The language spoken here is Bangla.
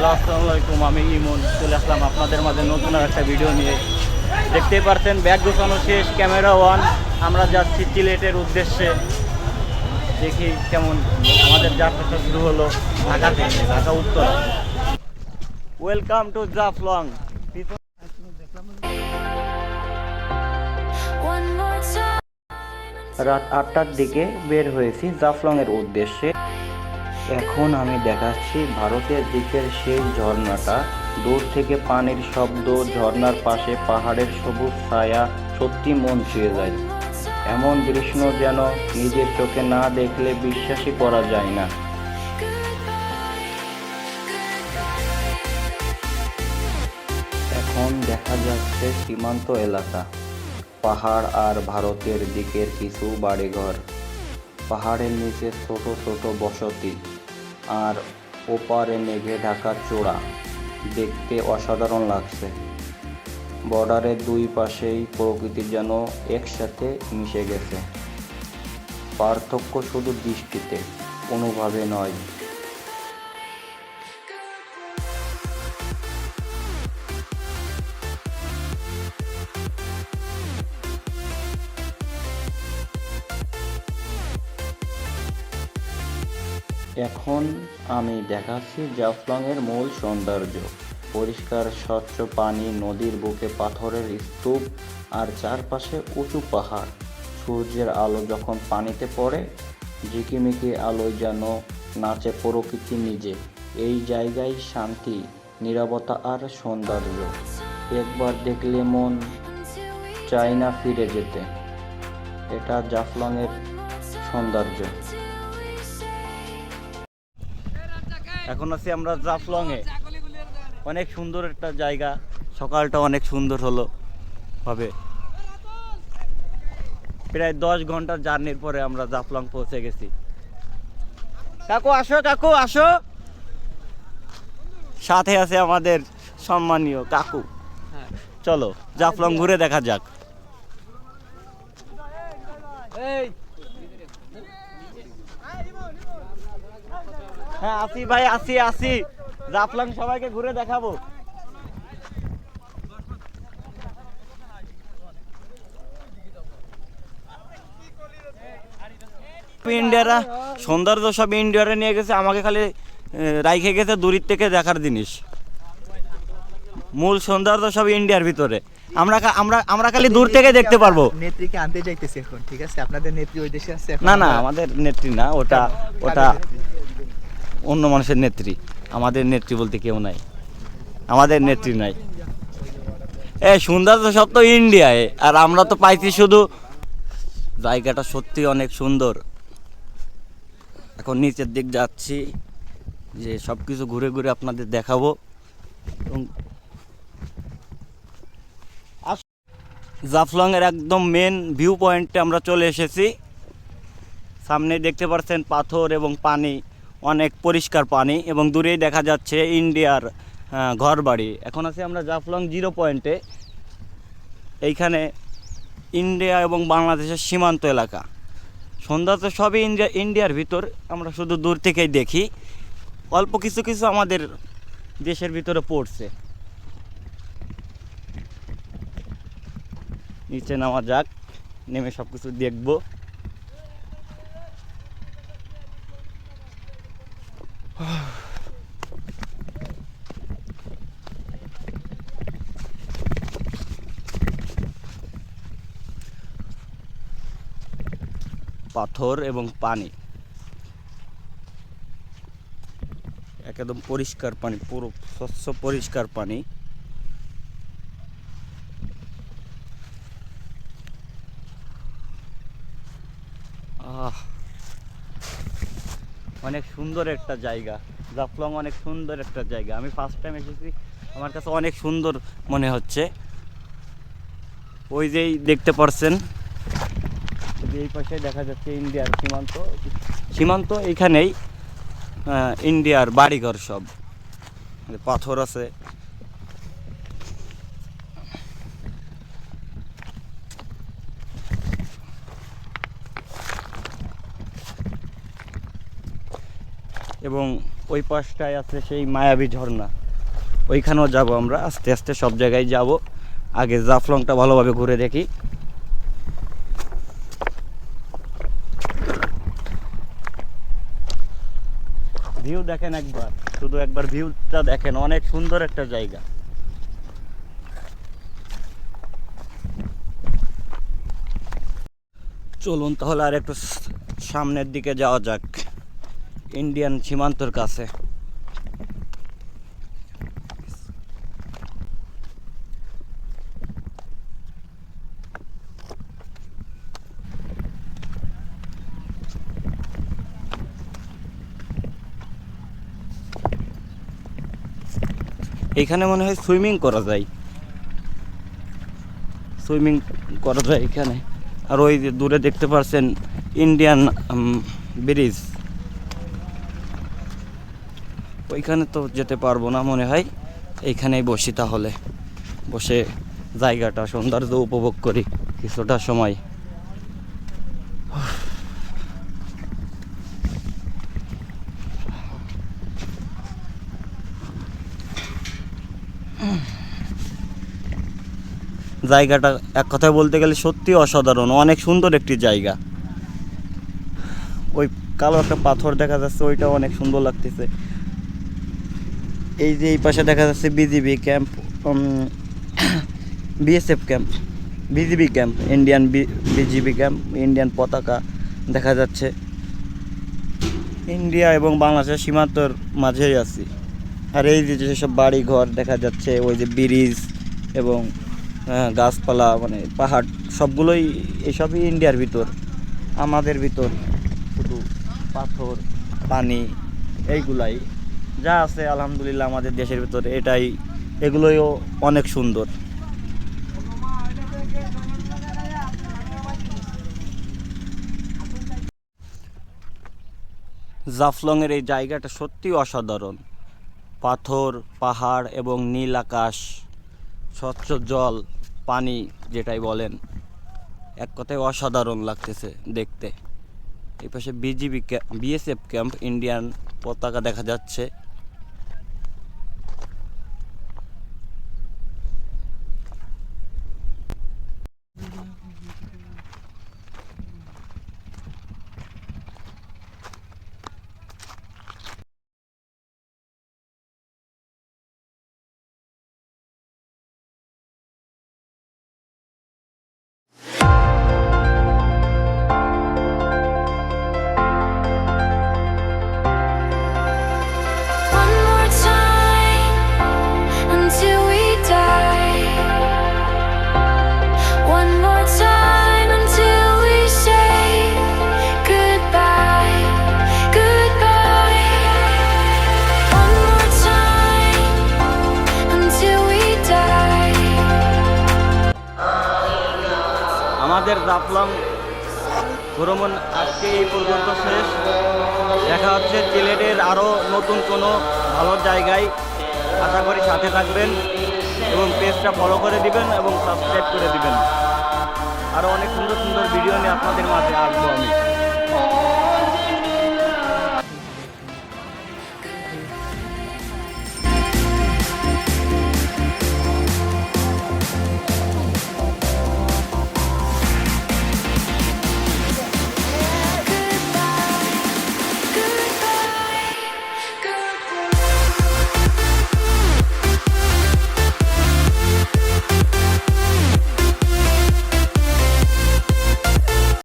হ্যালো, আসসালামু আমি ইমন, চলে আসলাম আপনাদের মাঝে নতুন আর একটা ভিডিও নিয়ে। দেখতেই পারছেন, ব্যাগ গোছানো শেষ, ক্যামেরা ওয়ান আমরা যাচ্ছি সিলেটের উদ্দেশ্যে। দেখি কেমন আমাদের যাত্রাটা শুরু হলো ঢাকা থেকে, ঢাকা, উত্তর। Welcome to Jaflong. রাত আটটার দিকে বের হয়েছি জাফলংয়ের উদ্দেশ্যে। এখন আমি দেখাচ্ছি ভারতের দিকের সেই ঝর্ণাটা। দূর থেকে পানির শব্দ, ঝর্ণার পাশে পাহাড়ের সবুজ ছায়া সত্যি মন ছুঁয়ে যায়। এমন দৃশ্য যেন নিজের চোখে না দেখলে বিশ্বাসই করা যায় না। এখন দেখা যাচ্ছে সীমান্ত এলাকা। পাহাড় আর ভারতের দিকের কিছু বাড়িঘর। পাহাড়ের নিচে ছোট ছোট বসতি। আর ওপারে মেঘে ঢাকা চূড়া। দেখতে অসাধারণ লাগছে। বর্ডারের দুই পাশেই প্রকৃতি যেন একসাথে মিশে গেছে। পার্থক্য শুধু দৃষ্টিতে কোনোভাবে নয়। এখন আমি দেখাচ্ছি জাফলংয়ের মূল সৌন্দর্য। পরিষ্কার, স্বচ্ছ পানি, নদীর বুকে পাথরের স্তূপ আর চারপাশে উঁচু পাহাড়। সূর্যের আলো যখন পানিতে পড়ে, ঝিকিমিকি আলোয় যেন নাচে প্রকৃতি নিজে। এই জায়গায় শান্তি নিরাপত্তা আর সৌন্দর্য। একবার দেখলে মন চায় না ফিরে যেতে। এটা জাফলংয়ের সৌন্দর্য। এখন আছি আমরা জাফলং এ অনেক সুন্দর একটা জায়গা। সকালটা অনেক সুন্দর হলো হবে প্রায় দশ ঘণ্টার জার্নির পরে আমরা জাফলং পৌঁছে গেছি। কাকু, আসো কাকু, আসো। সাথে আছে আমাদের সম্মানীয় কাকু। চলো, জাফলং ঘুরে দেখা যাক। হ্যাঁ আসি ভাই আসি আসি। জাফলং সবাইকে ঘুরে দেখাবো। ইন্ডিয়ারা সৌন্দর্য সব ইন্ডিয়ারে নিয়ে গেছে আমাকে খালি রাইখে গেছে দূরের থেকে দেখার জিনিস। মূল সৌন্দর্য সব ইন্ডিয়ার ভিতরে। আমরা আমরা আমরা খালি দূর থেকে দেখতে পারব। নেত্রীকে আনতে যাইতেছি এখন ঠিক আছে? আপনাদের নেত্রী ওই দেশে আছে না না আমাদের নেত্রী না ওটা ওটা? অন্য মানুষের নেত্রী। আমাদের নেত্রী বলতে কেউ নাই। আমাদের নেত্রী নাই। এ, সুন্দর তো সব তো ইন্ডিয়ায়, আর আমরা তো পাইছি শুধু জায়গাটা সত্যি অনেক সুন্দর। এখন নিচের দিক যাচ্ছি, যে সব কিছু ঘুরে ঘুরে আপনাদের দেখাবো। এবং জাফলংয়ের একদম মেন ভিউ পয়েন্টে আমরা চলে এসেছি। সামনে দেখতে পাচ্ছেন পাথর এবং পানি। অনেক পরিষ্কার পানি এবং দূরেই দেখা যাচ্ছে ইন্ডিয়ার আহ, ঘরবাড়ি। এখন আছি আমরা জাফলং জিরো পয়েন্টে। এইখানে ইন্ডিয়া এবং বাংলাদেশের সীমান্ত এলাকা। সন্ধ্যা তো সবই ইন্ডিয়া ইন্ডিয়ার ভিতর আমরা শুধু দূর থেকেই দেখি। অল্প কিছু কিছু আমাদের দেশের ভিতরে পড়ছে। নিচে নামা যাক নেমে সব কিছু দেখব। পাথর এবং পানি। একদম পরিষ্কার পানি, পুরো স্বচ্ছ, পরিষ্কার পানি। অনেক সুন্দর একটা জায়গা। জাফলং অনেক সুন্দর একটা জায়গা। আমি ফার্স্ট টাইম এসেছি, আমার কাছে অনেক সুন্দর মনে হচ্ছে। ওই যেই দেখতে পারছেন এই পাশে দেখা যাচ্ছে ইন্ডিয়ার সীমান্ত। সীমান্ত এইখানেই ইন্ডিয়ার বাড়িঘর সব। পাথর আছে। এবং ওই পাশটায় আছে সেই মায়াবী ঝর্ণা। ওইখানেও যাব আমরা। আস্তে আস্তে সব জায়গায় যাব। আগে জাফলংটা ভালোভাবে ঘুরে দেখি। ভিউ দেখেন একবার, শুধু একবার ভিউটা দেখেন, অনেক সুন্দর একটা জায়গা। চলুন তাহলে আর একটু সামনের দিকে যাওয়া যাক, ইন্ডিয়ান সীমান্তর কাছে। এখানে মনে হয় সুইমিং করা যায়। সুইমিং করা যায় এখানে। আর ওই যে দূরে দেখতে পাচ্ছেন ইন্ডিয়ান ব্রিজ। ওইখানে তো যেতে পারব না মনে হয়। এইখানেই বসি তাহলে। বসে জায়গাটা সৌন্দর্য উপভোগ করি কিছুটা সময়। জায়গাটা এক কথায় বলতে গেলে সত্যি অসাধারণ, অনেক সুন্দর একটি জায়গা। ওই কালো একটা পাথর দেখা যাচ্ছে ওইটা অনেক সুন্দর লাগতেছে। এই যে এই পাশে দেখা যাচ্ছে BGB camp BSF camp BGB camp Indian BGB camp Indian পতাকা দেখা যাচ্ছে। ইন্ডিয়া এবং বাংলাদেশের সীমান্তর মাঝেই আছি। আর এই যে যেসব বাড়ি ঘর দেখা যাচ্ছে, ওই যে ব্রিজ এবং গাছপালা মানে পাহাড়, সবগুলোই এসবই ইন্ডিয়ার ভিতর, আমাদের ভিতর। শুধু পাথর, পানি, এইগুলাই। যা আছে, আলহামদুলিল্লাহ, আমাদের দেশের ভিতর, এটাই, এগুলোইও অনেক সুন্দর। জাফলংয়ের এই জায়গাটা সত্যি অসাধারণ। পাথর, পাহাড় এবং নীল আকাশ, স্বচ্ছ জল। পানি যেটাই বলেন, এক কথায় অসাধারণ লাগতেছে দেখতে। এই পাশে বিজিবি বিএসএফ ক্যাম্প, ইন্ডিয়ান পতাকা দেখা যাচ্ছে। আমাদের জাফলং ভ্রমণ আজকে এই পর্যন্ত শেষ। দেখা হচ্ছে সিলেটের আরও নতুন কোনো ভালো জায়গায়। আশা করি সাথে থাকবেন এবং পেজটা ফলো করে দিবেন এবং সাবস্ক্রাইব করে দিবেন। আরও অনেক সুন্দর সুন্দর ভিডিও নিয়ে আপনাদের মাঝে আসব আমি।